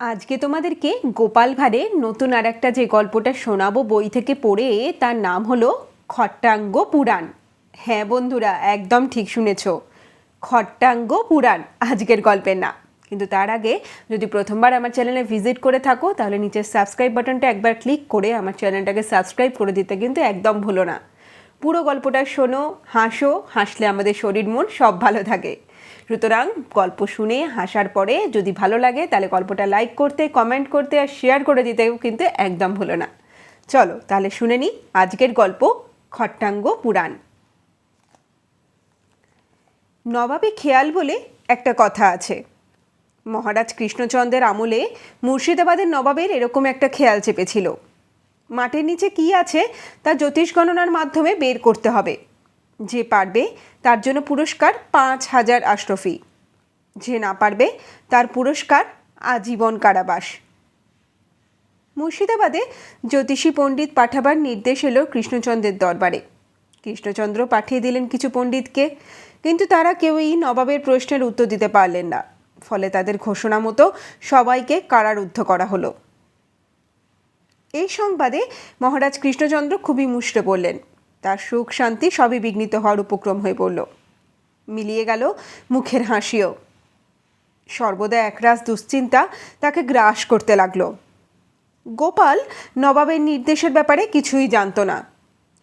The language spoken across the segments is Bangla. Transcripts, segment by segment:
আজকে তোমাদেরকে গোপাল ভাঁড়ের নতুন আর একটা যে গল্পটা শোনাবো বই থেকে পড়ে, তার নাম হলো খট্টাঙ্গ পুরাণ। হ্যাঁ বন্ধুরা, একদম ঠিক শুনেছ। খট্টাঙ্গ পুরাণ, আজকের গল্পের নাম। কিন্তু তার আগে যদি প্রথমবার আমার চ্যানেলে ভিজিট করে থাকো, তাহলে নিচের সাবস্ক্রাইব বাটনটা একবার ক্লিক করে আমার চ্যানেলটাকে সাবস্ক্রাইব করে দিতে কিন্তু একদম ভুলো না। পুরো গল্পটা শোনো, হাসো, হাসলে আমাদের শরীর, মন সব ভালো থাকে। সুতরাং গল্প শুনে, হাসার পরে যদি ভালো লাগে, তাহলে গল্পটা লাইক করতে কমেন্ট করতে আর শেয়ার করে দিতেও কিন্তু একদম ভুলো না। চলো, তাহলে শুনে নিই আজকের গল্প, খট্টাঙ্গ পুরাণ। নবাবে খেয়াল বলে একটা কথা আছে। মহারাজ কৃষ্ণচন্দ্রের আমলে মুর্শিদাবাদের নবাবের এরকম একটা খেয়াল চেপেছিল। মাটির নিচে কি আছে, তা জ্যোতিষ গণনার মাধ্যমে বের করতে হবে। যে পারবে, তার জন্য পুরস্কার পাঁচ হাজার আশরফি যে না পারবে, তার পুরস্কার আজীবন কারাবাস। মুর্শিদাবাদে জ্যোতিষী পণ্ডিত পাঠাবার নির্দেশ এলো কৃষ্ণচন্দ্রের দরবারে। কৃষ্ণচন্দ্র পাঠিয়ে দিলেন কিছু পণ্ডিতকে, কিন্তু তারা কেউই নবাবের প্রশ্নের উত্তর দিতে পারলেন না। ফলে তাদের ঘোষণা মতো সবাইকে কারারুদ্ধ করা হলো। এই সংবাদে মহারাজ কৃষ্ণচন্দ্র খুবই মুষড়ে পড়লেন। তার সুখ, শান্তি সবই বিঘ্নিত হওয়ার উপক্রম হয়ে পড়ল। মিলিয়ে গেল মুখের হাসিও। সর্বদা একরাশ দুশ্চিন্তা তাকে গ্রাস করতে লাগল। গোপাল নবাবের নির্দেশের ব্যাপারে কিছুই জানতো না।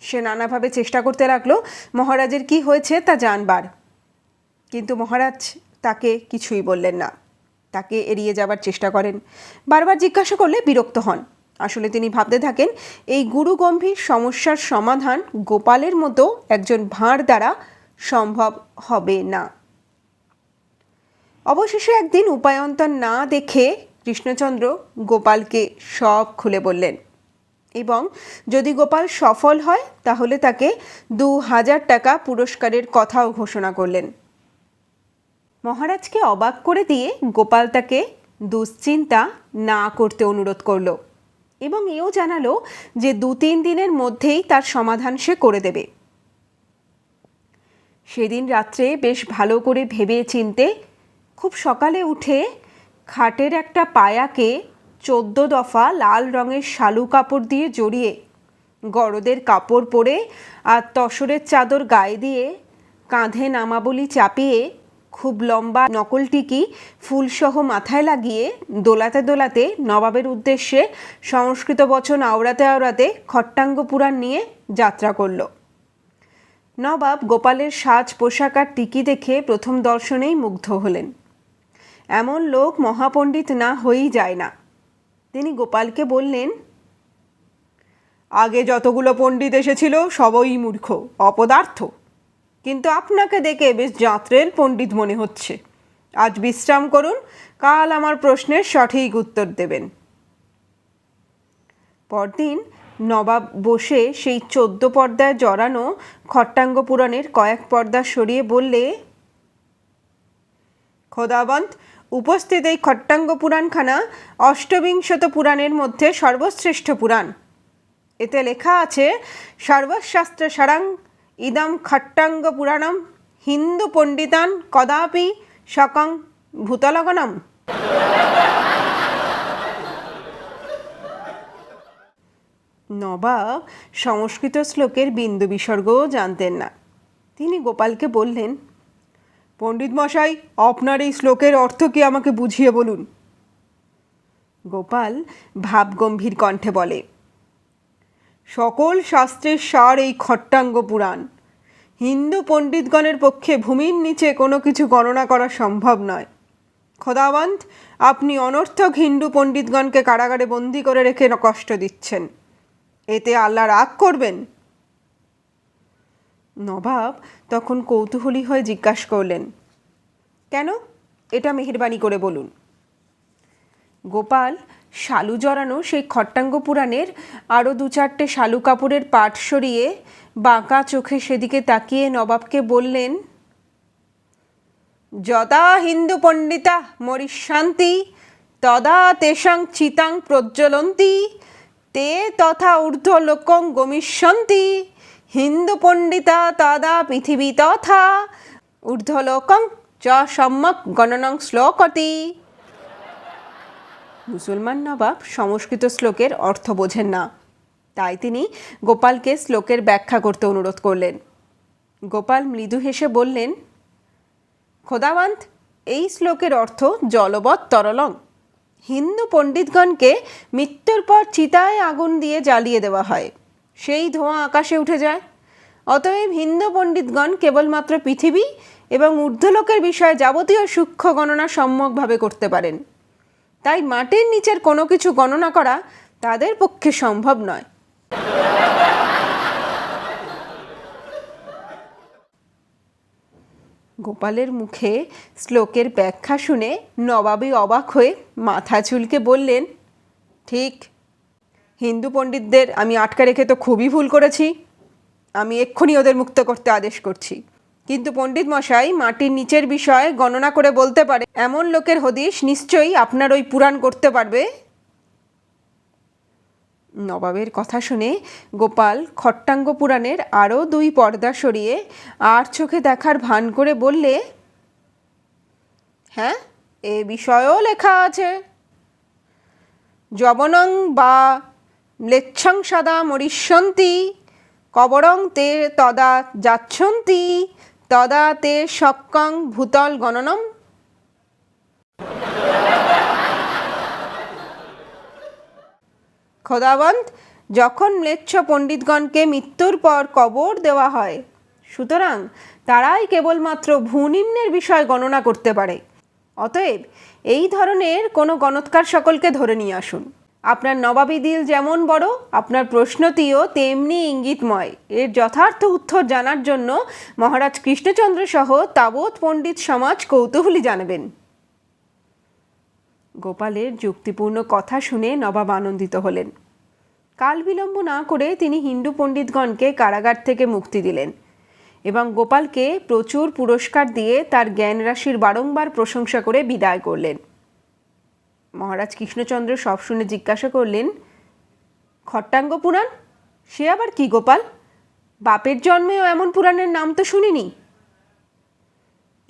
সে নানাভাবে চেষ্টা করতে লাগল, মহারাজের কি হয়েছে তা জানবার। কিন্তু মহারাজ তাকে কিছুই বললেন না। তাকে এড়িয়ে যাবার চেষ্টা করেন। বারবার জিজ্ঞাসা করলে বিরক্ত হন। আসলে তিনি ভাবতে থাকেন, এই গুরু গম্ভীর সমস্যার সমাধান গোপালের মতো একজন ভাঁড় দ্বারা সম্ভব হবে না। অবশেষে একদিন উপায়ন্তর না দেখে কৃষ্ণচন্দ্র গোপালকে সব খুলে বললেন, এবং যদি গোপাল সফল হয়, তাহলে তাকে দু হাজার টাকা পুরস্কারের কথাও ঘোষণা করলেন। মহারাজকে অবাক করে দিয়ে গোপাল তাকে দুশ্চিন্তা না করতে অনুরোধ করল। এবং এও জানালো যে দু তিন দিনের মধ্যেই তার সমাধান সে করে দেবে। সেদিন রাত্রে বেশ ভালো করে ভেবে চিনতে খুব সকালে উঠে খাটের একটা পায়াকে চোদ্দ দফা লাল রঙের শালু কাপড় দিয়ে জড়িয়ে গরদের কাপড় পরে আর তসরের চাদর গায়ে দিয়ে কাঁধে নামাবলি চাপিয়ে খুব লম্বা নকলটিকি ফুলসহ মাথায় লাগিয়ে দোলাতে দোলাতে নবাবের উদ্দেশ্যে সংস্কৃত বচন আওড়াতে আওড়াতে খট্টাঙ্গ পুরাণ নিয়ে যাত্রা করল। নবাব গোপালের সাজ পোশাক আর টিকি দেখে প্রথম দর্শনেই মুগ্ধ হলেন। এমন লোক মহাপণ্ডিত না হয়েই যায় না। তিনি গোপালকে বললেন, আগে যতগুলো পণ্ডিত এসেছিল সবই মূর্খ, অপদার্থ। কিন্তু আপনাকে দেখে বেশ যাত্রের পণ্ডিত মনে হচ্ছে। আজ বিশ্রাম করুন, কাল আমার প্রশ্নের সঠিক উত্তর দেবেন। পরদিন নবাব বসে সেই চোদ্দ পর্দায় জড়ানো খট্টাঙ্গ পুরাণের কয়েক পর্দা সরিয়ে বললে খোদাবন্ত উপস্থিত এই খট্টাঙ্গ পুরাণখানা অষ্টবিংশত পুরাণের মধ্যে সর্বশ্রেষ্ঠ পুরাণ। এতে লেখা আছে, সর্বশাস্ত্র সারাং ইদম খট্টাঙ্গ পুরাণম হিন্দু পণ্ডিতান কদাপি সকং ভূতলগনম নবাব সংস্কৃত শ্লোকের বিন্দু বিসর্গও জানতেন না তিনি গোপালকে বললেন পণ্ডিত মশাই আপনার এই শ্লোকের অর্থ কি আমাকে বুঝিয়ে বলুন গোপাল ভাবগম্ভীর কণ্ঠে বলে সকল শাস্ত্রের সার এই খট্টাঙ্গ পুরাণ। হিন্দু পণ্ডিতগণের পক্ষে ভূমির নিচে কোনো কিছু গণনা করা সম্ভব নয়। খোদাবন্ত আপনি অনর্থক হিন্দু পণ্ডিতগণকে কারাগারে বন্দি করে রেখে কষ্ট দিচ্ছেন। এতে আল্লাহ রাগ করবেন? নবাব তখন কৌতূহলী হয়ে জিজ্ঞাসা করলেন, কেন? এটা মেহেরবানি করে বলুন। গোপাল শালু জড়ানো সেই খট্টাঙ্গ পুরাণের আরও দু চারটে শালু কাপড়ের পাট সরিয়ে বাঁকা চোখে সেদিকে তাকিয়ে নবাবকে বললেন, যদা হিন্দু পণ্ডিতা মরিশান্তি তদা তেষাং চিতাং প্রজ্বলন্তি, তে তথা ঊর্ধ্ব লোকং গমিষ্যন্তি, হিন্দু পণ্ডিতা তদা পৃথিবী তথা ঊর্ধ্বলোকং চ সম্যক গণনং শ্লোকতি। মুসলমান নবাব সংস্কৃত শ্লোকের অর্থ বোঝেন না। তাই তিনি গোপালকে শ্লোকের ব্যাখ্যা করতে অনুরোধ করলেন। গোপাল মৃদু হেসে বললেন খোদাবান্ত এই শ্লোকের অর্থ জলবৎ তরলং। হিন্দু পণ্ডিতগণকে মৃত্যুর পর চিতায় আগুন দিয়ে জ্বালিয়ে দেওয়া হয়। সেই ধোঁয়া আকাশে উঠে যায়। অতএব হিন্দু পণ্ডিতগণ কেবলমাত্র পৃথিবী এবং ঊর্ধ্বলোকের বিষয়ে যাবতীয় সূক্ষ্ম গণনা সম্যকভাবে করতে পারেন। তাই মাটির নিচের কোনো কিছু গণনা করা তাদের পক্ষে সম্ভব নয়। গোপালের মুখে শ্লোকের ব্যাখ্যা শুনে নবাবী অবাক হয়ে মাথা চুলকে বললেন, ঠিক, হিন্দু পণ্ডিতদের আমি আটকা রেখে তো খুবই ভুল করেছি। আমি এক্ষুনি ওদের মুক্ত করতে আদেশ করছি। কিন্তু পণ্ডিত মশাই, মাটির নিচের বিষয় গণনা করে বলতে পারে, এমন লোকের হদিশ নিশ্চয়ই আপনার ওই পুরাণ করতে পারবে। নবাবের কথা শুনে গোপাল খট্টাঙ্গ পুরাণের আরও দুই পর্দা সরিয়ে আর চোখে দেখার ভান করে বললে হ্যাঁ এ বিষয়েও লেখা আছে। যবনং বা ম্লেচ্ছং সদা মরিষ্যন্তি, কবরং তে তদা যাচ্ছন্তি তদা তে শক্কং ভূতল গণনম। খোদাবন্ত যখন ম্লেচ্ছ পণ্ডিতগণকে মৃত্যুর পর কবর দেওয়া হয়, সুতরাং তারাই কেবলমাত্র ভূনিম্নের বিষয় গণনা করতে পারে। অতএব এই ধরনের কোনো গণৎকার সকলকে ধরে নিয়ে আসুন। আপনার নবাবী দিল যেমন বড়, আপনার প্রশ্নটিও তেমনি ইঙ্গিতময়। এর যথার্থ উত্তর জানার জন্য মহারাজ কৃষ্ণচন্দ্র সহ তাবৎ পণ্ডিত সমাজ কৌতূহলী জানাবেন। গোপালের যুক্তিপূর্ণ কথা শুনে নবাব আনন্দিত হলেন। কাল বিলম্ব না করে তিনি হিন্দু পণ্ডিতগণকে কারাগার থেকে মুক্তি দিলেন এবং গোপালকে প্রচুর পুরস্কার দিয়ে তার জ্ঞান রাশির বারংবার প্রশংসা করে বিদায় করলেন। মহারাজ কৃষ্ণচন্দ্র সব শুনে জিজ্ঞাসা করলেন, খট্টাঙ্গ পুরাণ? সে আবার কি গোপাল? বাপের জন্মেও এমন পুরাণের নাম তো শুনিনি?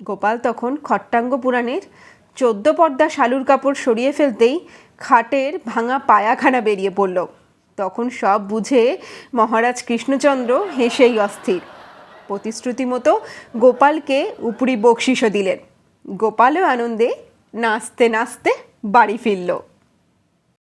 গোপাল তখন খট্টাঙ্গ পুরাণের চোদ্দ পর্দা শালুর কাপড় সরিয়ে ফেলতেই খাটের ভাঙা পায়াখানা বেরিয়ে পড়ল। তখন সব বুঝে মহারাজ কৃষ্ণচন্দ্র হেসেই অস্থির। প্রতিশ্রুতি মতো গোপালকে উপরি বকশিসও দিলেন। গোপালও আনন্দে নাচতে নাচতে বাড়ি ফিরল।